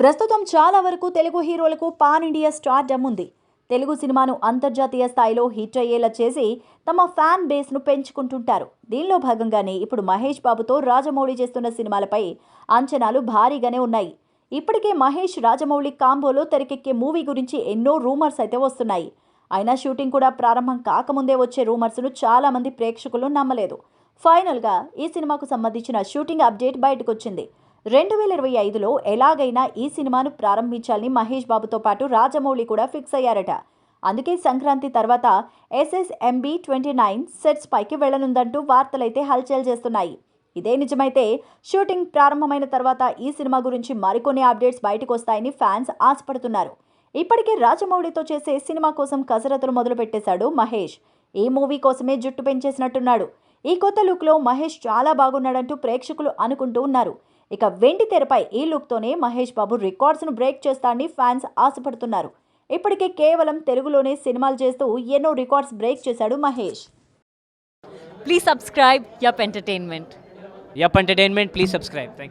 ప్రస్తుతం చాలా వరకు తెలుగు హీరోలకు పాన్ ఇండియా స్టార్డమ్ ఉంది. తెలుగు సినిమాను అంతర్జాతీయ స్థాయిలో హిట్ అయ్యేలా చేసి తమ ఫ్యాన్ బేస్ను పెంచుకుంటుంటారు. దీనిలో భాగంగానే ఇప్పుడు మహేష్ బాబుతో రాజమౌళి చేస్తున్న సినిమాలపై అంచనాలు భారీగానే ఉన్నాయి. ఇప్పటికే మహేష్ రాజమౌళి కాంబోలో తెరకెక్కే మూవీ గురించి ఎన్నో రూమర్స్ అయితే వస్తున్నాయి. అయినా షూటింగ్ కూడా ప్రారంభం కాకముందే వచ్చే రూమర్స్ను చాలామంది ప్రేక్షకులు నమ్మలేదు. ఫైనల్గా ఈ సినిమాకు సంబంధించిన షూటింగ్ అప్డేట్ బయటకు వచ్చింది రెండు వేల ఇరవై ఐదులో ఎలాగైనా ఈ సినిమాను ప్రారంభించాలని మహేష్ బాబుతో పాటు రాజమౌళి కూడా ఫిక్స్ అయ్యారట. అందుకే సంక్రాంతి తర్వాత ఎస్ఎస్ఎంబి ట్వంటీ నైన్ సెట్స్ పైకి వెళ్ళనుందంటూ వార్తలైతే హల్చల్ చేస్తున్నాయి. ఇదే నిజమైతే షూటింగ్ ప్రారంభమైన తర్వాత ఈ సినిమా గురించి మరికొన్ని అప్డేట్స్ బయటకు వస్తాయని ఫ్యాన్స్ ఆశపడుతున్నారు. ఇప్పటికే రాజమౌళితో చేసే సినిమా కోసం కసరత్తులు మొదలుపెట్టేశాడు మహేష్. ఈ మూవీ కోసమే జుట్టు పెంచేసినట్టున్నాడు. ఈ కొత్త లుక్లో మహేష్ చాలా బాగున్నాడంటూ ప్రేక్షకులు అనుకుంటూ ఉన్నారు. ఇక వెండి తెరపై ఈ లుక్తోనే మహేష్ బాబు రికార్డ్స్ను బ్రేక్ చేస్తాడని ఫ్యాన్స్ ఆశపడుతున్నారు ఇప్పటికే కేవలం తెలుగులోనే సినిమాలు చేస్తూ ఎన్నో రికార్డ్స్ బ్రేక్ చేశాడు Mahesh Yup Entertainment. Yup Entertainment, please subscribe. Thank you.